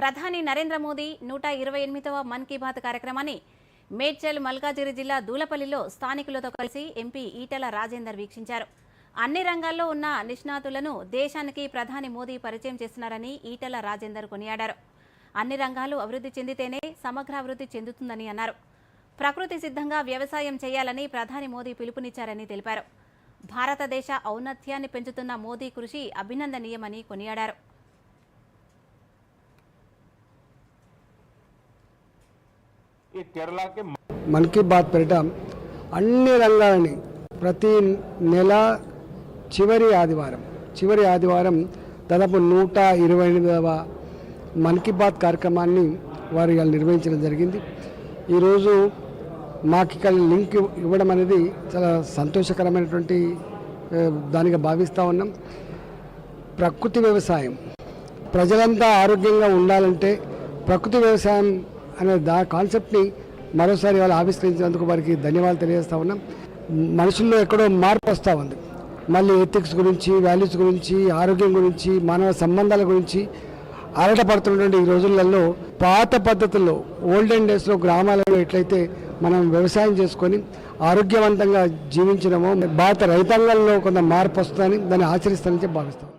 ప్రధాని నరేంద్ర మోదీ నూట ఇరవై ఎనిమిదవ మన్ కీ బాత్ కార్యక్రమాన్ని మేడ్చల్ మల్కాజిరి జిల్లా దూలపల్లిలో స్థానికులతో కలిసి ఎంపీ ఈటల రాజేందర్ వీక్షించారు. అన్ని రంగాల్లో ఉన్న నిష్ణాతులను దేశానికి ప్రధాని మోదీ పరిచయం చేస్తున్నారని ఈటల రాజేందర్ కొనియాడారు. అన్ని రంగాలు అభివృద్ధి చెందితేనే సమగ్ర అభివృద్ధి చెందుతుందని అన్నారు. ప్రకృతి సిద్ధంగా వ్యవసాయం చేయాలని ప్రధాని మోదీ పిలుపునిచ్చారని తెలిపారు. భారతదేశ ఔన్నత్యాన్ని పెంచుతున్న మోదీ కృషి అభినందనీయమని కొనియాడారు. మన్ కీ బాత్ పేరిట అన్ని రంగాలని ప్రతి నెల చివరి ఆదివారం చివరి ఆదివారం దాదాపు నూట ఇరవై ఎనిమిదవ మన్ కీ బాత్ కార్యక్రమాన్ని వారు ఇవాళ నిర్వహించడం జరిగింది. ఈరోజు మాకు ఇక్కడ లింక్ ఇవ్వడం అనేది చాలా సంతోషకరమైనటువంటి దానిగా భావిస్తూ ఉన్నాం. ప్రకృతి వ్యవసాయం ప్రజలంతా ఆరోగ్యంగా ఉండాలంటే ప్రకృతి వ్యవసాయం అనే దా కాన్సెప్ట్ని మరోసారి వాళ్ళు ఆవిష్కరించినందుకు వారికి ధన్యవాదాలు తెలియజేస్తా ఉన్నాం. మనుషుల్లో ఎక్కడో మార్పు వస్తూ ఉంది. మళ్ళీ ఎథిక్స్ గురించి వాల్యూస్ గురించి ఆరోగ్యం గురించి మానవ సంబంధాల గురించి ఆరాటపడుతున్నటువంటి ఈ రోజులలో పాత పద్ధతుల్లో ఓల్డెన్ డేస్లో గ్రామాలలో ఎట్లయితే మనం వ్యవసాయం చేసుకొని ఆరోగ్యవంతంగా జీవించడమో భారత రైతాంగంలో కొంత మార్పు వస్తుందని దాన్ని ఆచరిస్తానని చెప్పి భావిస్తాం.